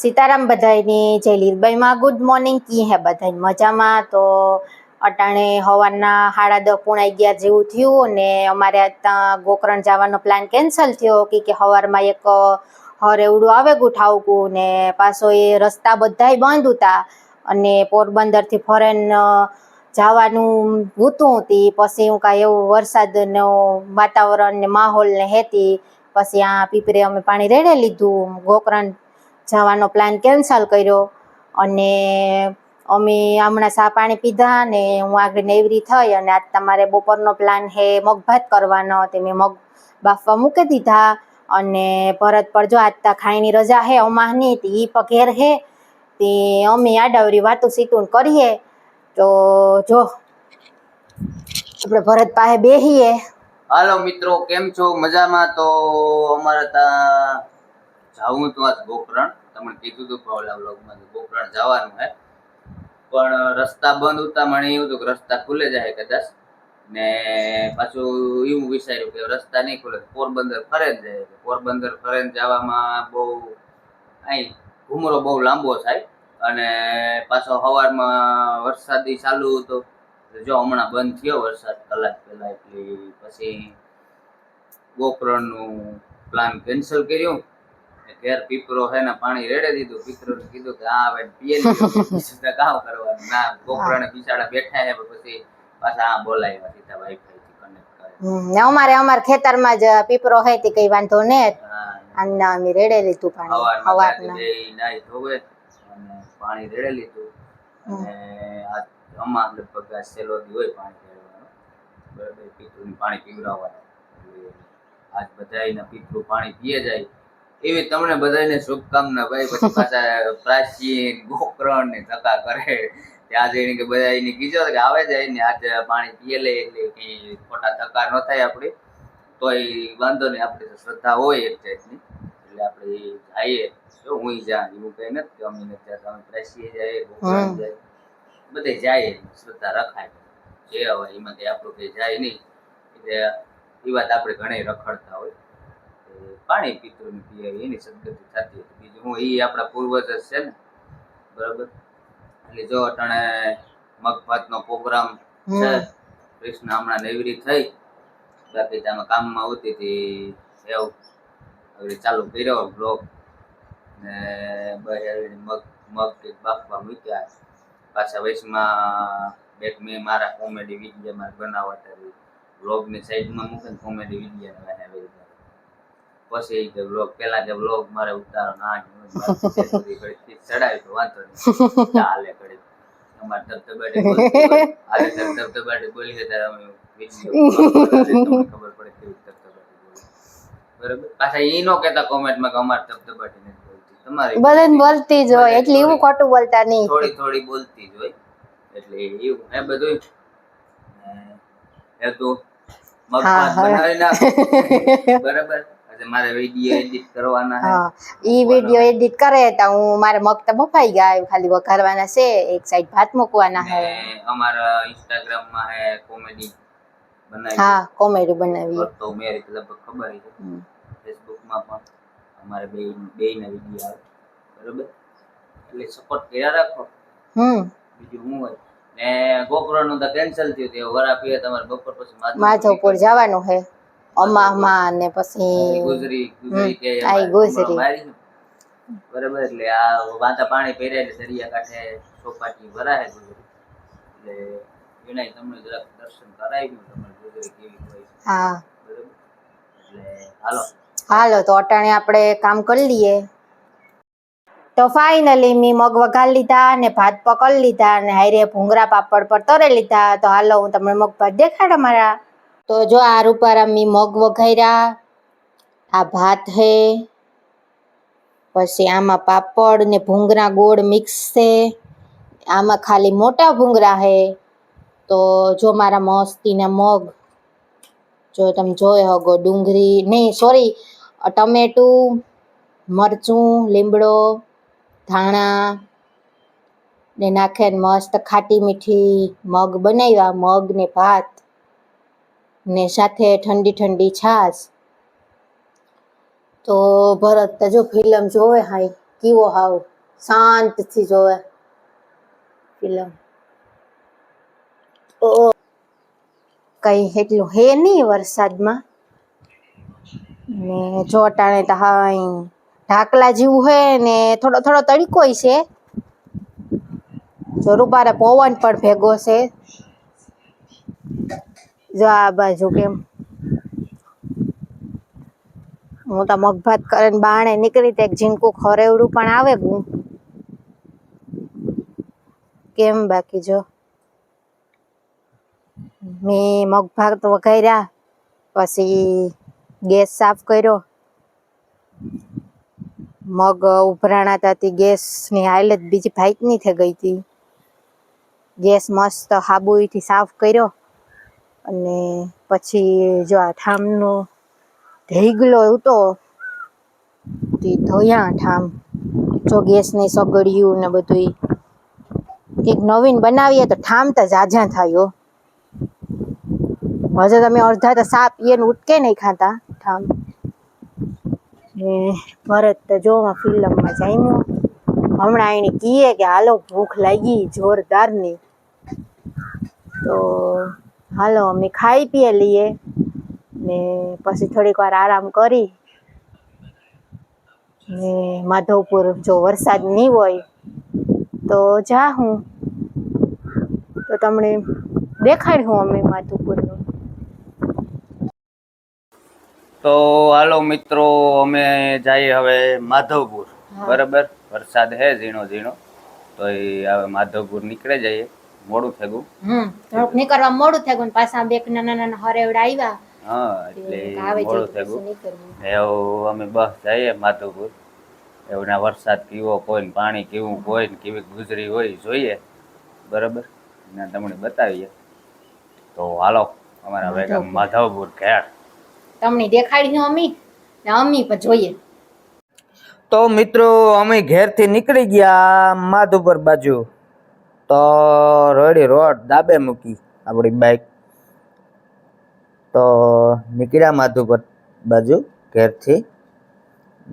સીતારામ બધાયની જય લીલબાઈમાં. Good morning કી હે બધા મજામાં? તો અટાણે હવાના સાડા દસ ગયા જેવું થયું અને અમારે ત્યાં ગોકરણ જવાનો પ્લાન કેન્સલ થયો કે કે હવારમાં એક હર એવડું આવે ગુઠાવકું ઠાવકું ને પાછો એ રસ્તા બધાય બંધ હતા અને પોરબંદરથી ફોરેન જવાનું હતું હતી પછી હું કાંઈ એવું વરસાદનો વાતાવરણ ને માહોલ ને હેતી. પછી આ પીપરે અમે પાણી રેડે લીધું. ગોકરણ જવાનો પ્લાન કેન્સલ કર્યો અને અમે હમણાં સા પાણી પીધા ને હું આગળ નેવરી થઈ અને આજ તમારે બપોરનો પ્લાન હે મગભાત કરવાનો. તે મેં મગ બાફવા મૂકી દીધા અને ભરત પર જો આજ તા ખાઈની રજા હે અમાહની, તે ઈ પઘેર હે તે અમે આડાવરી વાતું સીતું કરીએ. તો જો, આપણે ભરત પાસે બેહીએ. હાલો મિત્રો, કેમ છો? મજામાં? તો અમારા ત્યાં જાવું તો આજ ગોકરણ તમને કીધું હતું પાવલા વ્લોગમાં ગોકરણ જવાનું હે. પણ રસ્તા બંધ હતા મને એવું હતું કે રસ્તા ખુલે જાય કદાચ. ને પાછું એવું વિચાર્યું કે રસ્તા નહીં ખુલે પોરબંદર ફરે જ જાય. પોરબંદર ફરે જવામાં બહુ અહીં ઘુમરો બહુ લાંબો થાય. અને પાછો સવારમાં વરસાદી ચાલુ હતો. જો હમણાં બંધ થયો વરસાદ કલાક પહેલા એટલે પછી ગોકરણનું પ્લાન કેન્સલ કર્યું. ઘેર પીપરો હે ને પાણી રેડે દીધું. પીપરોને કીધું કે આ હવે પીએ લીધું કામ કરવાનું. ના ગોકરણે બિચારા બેઠા હે પછી પાછા આ બોલાવ્યા સીધા વાઈફાઈ થી કનેક્ટ કરે. ને અમારે અમારે ખેતરમાં જ પીપરો હે તે કઈ વાંધો ને. અને અમે રેડે લીધું પાણી હવાર ના નાઈ ધોવે અને પાણી રેડે લીધું. અને આ અમાર લગભગ આ છેલ્લો દી હોય પાણી રેડવાનો. બરાબર પીતૃને પાણી પીવડાવવાનું. આજ આજ બધાયના પીપરું પાણી પીએ જાય. એવી તમને બધાને શુભકામના ભાઈ. પછી પાછા પ્રાચીન ગોકરણ ને ધક્કા કરે. ત્યાં જઈને કે બધા એને કીધો કે આવે જાય ને આજે પાણી પીએ લે એટલે કઈ ખોટા ધક્કા ન થાય આપણી. તોય વાંધો નહીં, આપણે શ્રદ્ધા હોય એક જાતની. એટલે આપણે જઈએ. જો હું જા એવું કઈ નથી કે અમે નથી અમે પ્રાચીએ જાય ગોકરણ જાય બધે જાય શ્રદ્ધા રખાય. જે હવે એમાં કઈ આપણું કઈ જાય નહીં. એટલે એ વાત આપણે ઘણી રખડતા હોય. પાણી પિતૃને પીએ એની સદગતિ થતી હતી. બીજું હું એ આપણા પૂર્વજ જ છે ને બરાબર? એટલે જો અટાણે મગભાતનો પ્રોગ્રામ છે કૃષ્ણ હમણાં નેવરી થઈ બાકી તમે કામમાં આવતી હતી એવું હવે ચાલુ કર્યો બ્લોક ને મગ મગ કે બાફવા મૂક્યા. પાછા વૈશમાં બેક મેં મારા કોમેડી વીડિયો મારે બનાવટ બ્લોગની સાઈડમાં મૂકે કોમેડી વીડિયો બનાવી પછી કે બ્લોગ પેલા કે બ્લોગ મારે ઉતારો ના ચડાવી તો વાંધો નહીં. ચાલે ઘડી અમારે ધબધબાટી આજે હોય. હાલે ધબ- બોલીએ ત્યારે અમે ખબર પડે કેવી ધબધબાટી બરાબર? પાછા એ નો કહેતા કોમેન્ટમાં કે અમારે ધબધબાટી નથી બોલતી. તમારી બધાને બોલતી જ હોય એટલે એવું ખોટું બોલતા નહીં. થોડી થોડી બોલતી જ હોય. એટલે એવું એ બધું? એ તો? મગ હા, ભાત હા. બનાવી નાખ. બરાબર? મારે વીડિયો એડિટ કરવાના છે. હા ઈ વીડિયો એડિટ કરે તો હું મારે મગ તો બફાઈ ગયા ખાલી વઘારવાના છે એક સાઈડ ભાત મૂકવાના હે છે. અમારા ઇન્સ્ટાગ્રામમાં હે કોમેડી બનાવી. હા કોમેડી બનાવી. તો મેરે લગભગ ખબર છે. ફેસબુકમાં પણ અમારે બે બે ના વીડિયો આવે. બરોબર? એટલે સપોર્ટ કર્યા રાખો. હમ. બીજું હું હોય? ને ગોકર્ણનું તો કેન્સલ થયું તે વરા પીએ તમારે બપોર પછી માધવપુર માધવપુર જવાનું છે. અમામાં ને પછી ગુજરી ગુજરી હમ, ગુજરી. બરાબર એટલે આ વાંકા પાણી પહેરે એટલે દરિયા કાંઠે ચોપાટી ભરાય ગુજરી. એટલે વિનાય તમને જરાક દર્શન કરાવી તમારે ગુજરી કેવી હોય હા. એટલે હાલો. હાલો તો અટાણે આપણે કામ કરી લઈએ. તો ફાઇનલી મેં મગ વઘાર લીધા ને ભાત પકડી લીધા ને હારે ભૂંગરા પાપડ પર તરે લીધા. તો હાલો હું તમને મગ ભાત દેખાડો મારા. તો જો આ રૂપારા મેં મગ વઘાર્યા, આ ભાત હે, પછી આમાં પાપડ ને ભૂંગળા ગોળ મિક્સ છે, આમાં ખાલી મોટા ભૂંગળા હે, તો જો મારા મસ્તીના મગ, જો તમે જોઈ હગો ડુંગળી, નહીં સોરી ટમેટું, મરચું, લીમડો, ધાણા, ને નાખે મસ્ત ખાટી મીઠી મગ બનાવ્યા, મગ ને ભાત. ને સાથે ઠંડી ઠંડી છાશ. તો ભરત, જો ફિલ્મ જોવે હાય, કેવો હાવ? શાંતથી જોવે ફિલ્મ. ઓ કઈ એટલું હે નહીં વરસાદમાં? ને જો અટાણે તો હાઈ ઢાકલા જેવું હે ને થોડો થોડો તડકો છે. જો રૂપારે પવન પણ ભેગો છે. જો આ બાજુ કેમ? હું તો મગભાત કરીને બાણે નીકળી તે ઝીણકું ખરેવડું પણ આવે ગું કેમ બાકી જો? મેં મગભાત વઘાર્યા, પછી ગેસ સાફ કર્યો. મગ ઉભરાણા તાતી ગેસની હાલત બીજી ફાઇટની થઈ ગઈ હતી. ગેસ મસ્ત હાબુઈથી સાફ કર્યો. અને પછી જો આ ઠામનો ઢેગલો હતો, તે ધોયા ઠામ. જો ગેસની સગડિયું ને બધું કંઈક નવીન બનાવીએ તો ઠામ તો ઝાઝા થાય. હજુ તમે અડધા તો સાપ એને ઉટકે નહીં ખાતા ઠામ. ને ભરત તો જોવા ફિલ્મમાં જામ્યો હમણાં એને કહીએ કે હાલો ભૂખ લાગી જોરદારની. તો હાલો અમે ખાઈ પીએ લઈએ. ને પછી થોડીક વાર આરામ કરી. ને માધવપુર જો વરસાદ નહીં હોય તો જા હું. તો તમને દેખાડ્યું અમે માધવપુરનું. તો હાલો મિત્રો અમે જઈએ હવે માધવપુર. બરાબર? વરસાદ હે ઝીણો ઝીણો તો એ હવે માધવપુર નીકળે જઈએ. મોડું થયું. હમ થોડુંક નીકળવા મોડું થયું ને પાછા બે નાના નાના હરેવડા આવ્યા. હા એટલે મોડું થયું. એવું અમે બસ જઈએ માધવપુર. એવું વરસાદ કેવો કોઈ ને પાણી કેવું કોઈ ને કેવી ગુજરી હોય જોઈએ. બરાબર? ને તમને બતાવીએ. તો હાલો અમારા માધવપુર. ઘેર. તમને દેખાડ્યું અમી ને અમી પણ જોઈએ. તો મિત્રો અમે ઘેરથી નીકળી ગયા માધુપુર બાજુ. તો રડી, રોડ દાબે મૂકી આપણી બાઈક તો નીકળ્યા માધુપર બાજુ, ઘેરથી.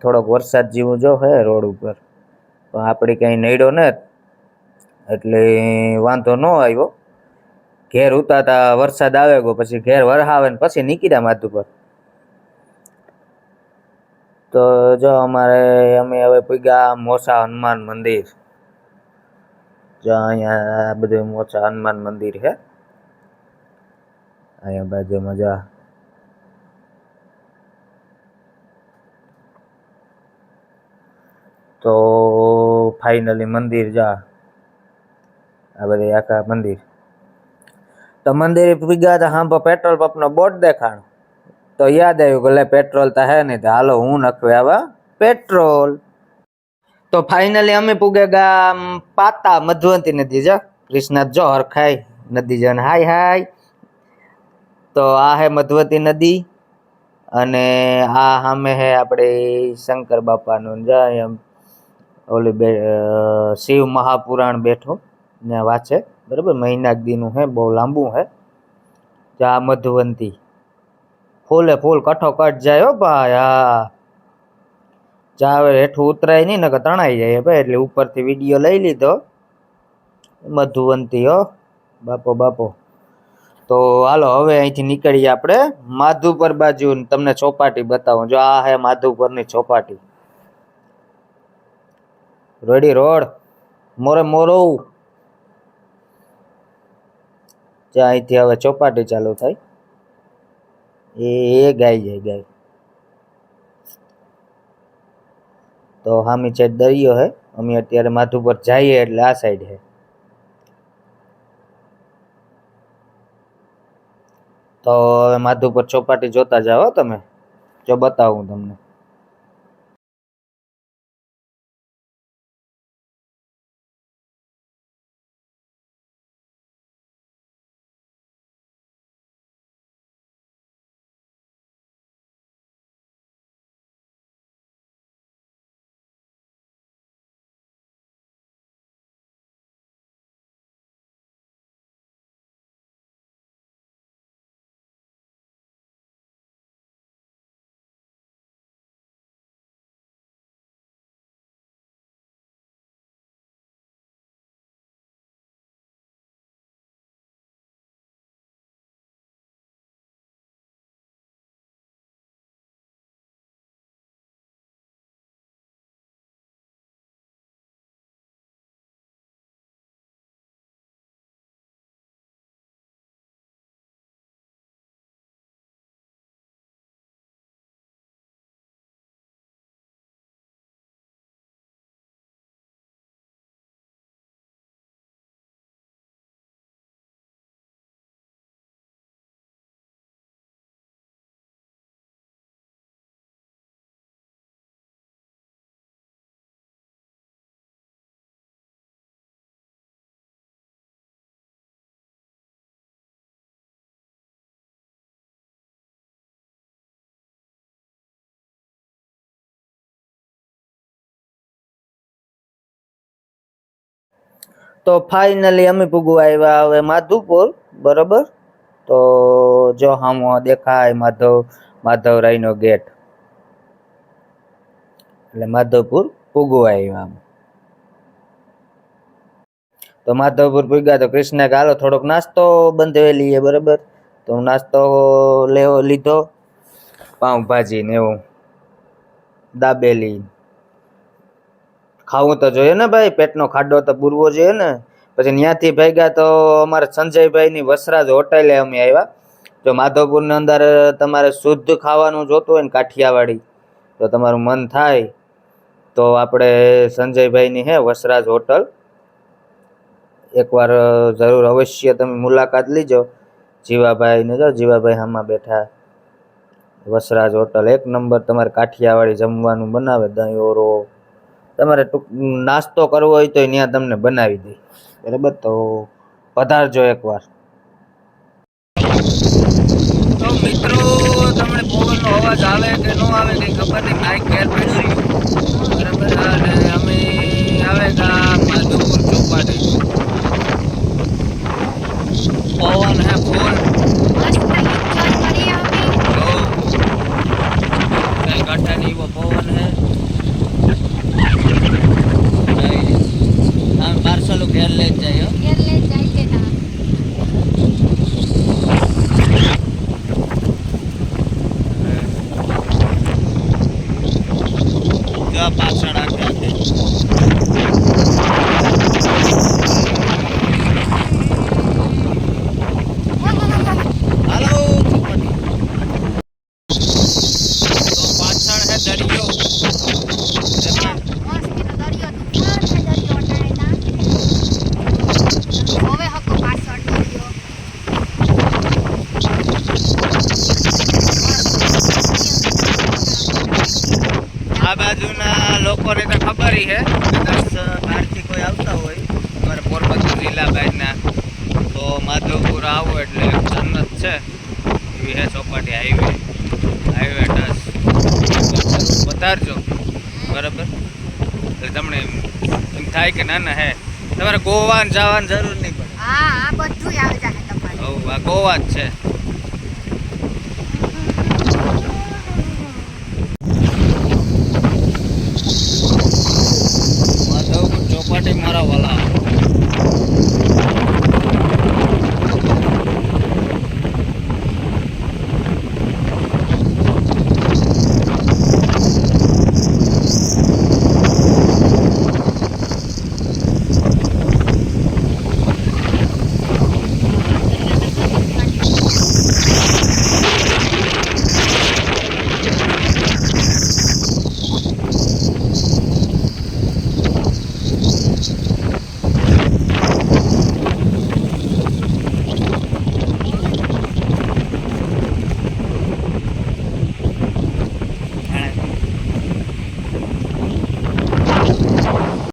થોડોક વરસાદ જેવું જો હે રોડ ઉપર. તો આપણે કંઈ નડ્યો ને, એટલે વાંધો ન આવ્યો. ઘેર ઉતારતા વરસાદ આવે ગયો, પછી ઘેર વરહાવે ને પછી નીકળ્યા માધુપર. તો જો અમારે, અમે હવે પૂગ્યા મોસા હનુમાન મંદિર. જો અહીંયા આ બધું મોસા હનુમાન મંદિર છે અહીંયા બાજુમાં જા તો ફાઇનલી મંદિર જા આ બધી આખા મંદિર તો મંદિરે પૂગ્યા તો હા પેટ્રોલ પંપનો બોર્ડ દેખાણો તો યાદ આવ્યું કે લે પેટ્રોલ તો હે નહીં તો હાલો હું નખવે આવા પેટ્રોલ તો ફાઇનલી અમે પૂગે ગામ પાતા મધવંતી નદી, જો. કૃષ્ણ જો હરખાય નદી જન હાય હાય. તો આ હે મધવતી નદી અને આ સામે હે આપણે શંકર બાપાનું જાય એમ ઓલી બે શિવ મહાપુરાણ બેઠો ને વાંચે. બરાબર? મહિના દીનું હે, બહુ લાંબુ હે. આ મધુવંતી ફૂલે ફૂલ કઠો કટ જાય હો ભાઈ, હા. જા હવે હેઠું ઉતરાય નહીં, નકર તણાઈ જાય ભાઈ, એટલે ઉપરથી વીડિયો લઈ લીધો. મધુવંતી, હો. બાપો બાપો. તો હાલો, હવે અહીંથી નીકળીએ આપણે માધુપર બાજુ તમને ચોપાટી બતાવું. જો આ હે માધુપરની ચોપાટી. Ready road. મોરે મોરો અહીંથી હવે ચોપાટી ચાલુ થાય. એ ગાય જાય ગાય તો હામી છે દરિયો હે. અમે અત્યારે માથું પર જઈએ એટલે આ સાઈડ હે. તો હવે પર ચોપાટી જોતા જાઓ તમે. જો બતાવું તમને. તો ફાઇનલી અમે પૂગવા આવ્યા હવે માધુપુર બરોબર? તો જો હામો દેખાય માધવ માધવરાયનો ગેટ એટલે માધવપુર પૂગવા આવ્યા તો માધવપુર પૂગ્યા તો કૃષ્ણ કે હાલો થોડોક નાસ્તો બંધવેલી એ બરાબર? તો નાસ્તો લેવો, લીધો. પાઉંભાજી ને એવું. દાબેલી. ખાવું તો જોઈએ ને ભાઈ, પેટનો ખાડો તો પૂરવો જોઈએ ને. પછી ત્યાંથી ભાગ્યા તો અમારે સંજયભાઈની વસરાજ હોટેલે અમે આવ્યા. જો માધવપુરની અંદર તમારે શુદ્ધ ખાવાનું જોતું હોય ને કાઠિયાવાડી, તો તમારું મન થાય. તો આપણે સંજયભાઈની હે વસરાજ હોટલ. એકવાર જરૂર અવશ્ય તમે મુલાકાત લીજો. જીવાભાઈ ને જો, જીવાભાઈ હામાં બેઠા. વસરાજ હોટલ એક નંબર, તમારે કાઠિયાવાડી જમવાનું બનાવે, દહીં ઓરો. તમારે ટૂંક નાસ્તો કરવો હોય તો ત્યાં તમને બનાવી દે. બરાબર? તો પધારજો એકવાર. તો મિત્રો, તમને પવનનો અવાજ આવે કે ન આવે કઈ ખબર નહીં. માઇક ઘેર પડ્યું બરાબર અને અમે આવે કા માધવપુર ચોપાટી પવન હે ફૂલ કઈ કાંઠા નહીં એવો પવન હે આમ પાર્સલ ઘેર લઈ જ જાય હો. જો આ પાછળ આખે આખે હાલો ચોપાટી. તો પાછળ હે દરિયો એમાં આ બાજુના લોકોને તો ખબર છે કદાચ બહારથી કોઈ આવતા હોય. અમારે પોરબંદર જિલ્લા તો માધવપુર આવો એટલે જન્નત છે. એવી હે ચોપાટી હાઈવે. હાઈવે ટચ વધારજો બરાબર? એટલે તમને એમ થાય કે ના ના હે. તમારે ગોવા જવાની જરૂર નહીં પડે. હા આ બધું આવી જાય તમારે. આ ગોવા જ છે.